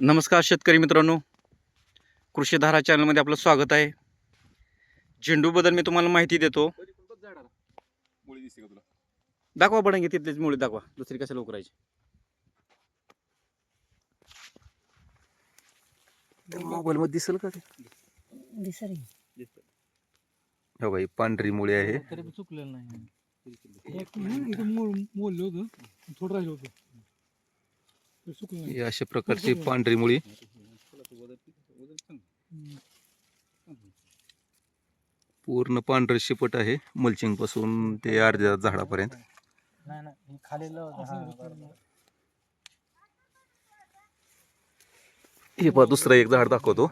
नमस्कार शेतकरी मित्रांनो. कृषीधारा चॅनलमध्ये आपलं स्वागत आहे. झेंडूबद्दल मी तुम्हाला माहिती देतो. मुळी दिसते का तुला दाखवा बडंगी तिथलीच मुळी दाखवा. दुसरी कशाला उकरायची मोबाईल मध्ये दिसेल का हो बाई पांढरी मुळी आहे. चुकलेलं नाही. थोडं राहिलं होतं. ही अशा प्रकारची पांढरी मुळी पूर्ण पांढरे शिपट आहे मल्चिंगपासून ते अर्ध्या झाडापर्यंत. नाही नाही खालीलं हे पहा दुसरं एक झाड दाखवतो.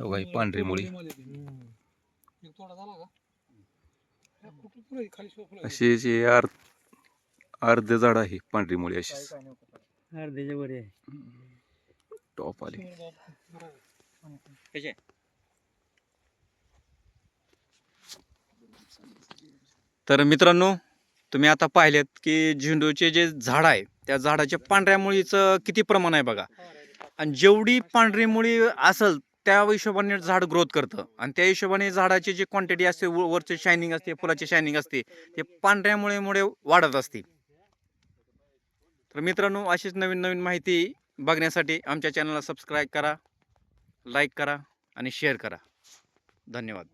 हो पांढरी मुळी. एक तोडा झाला का? या कुठं फुलं आहे? खाली सुद्धा फुलं आहे. अशी जी अर्ध अर्धे झाड आहे पांढरी मुळी अशी. अर्ध्याच्या वर आहे. टॉप आली. तर मित्रांनो तुम्ही आता पाहिलेत की झेंडूचे जे झाड आहे त्या झाडाच्या पांढऱ्या मुळीचं किती प्रमाण आहे बघा. आणि जेवढी पांढरी मुळी असेल त्या हिशोबाने झाड ग्रोथ करतं. आणि त्या हिशोबाने झाडाची जी क्वांटिटी असते व- वरची शायनिंग असते फुलाची शायनिंग असते ते पांढऱ्यामुळे मुळे वाढत असते. तर मित्रांनो अशीच नवीन नवीन माहिती बघण्यासाठी आमच्या चॅनलला सबस्क्राईब करा लाईक करा आणि शेअर करा. धन्यवाद.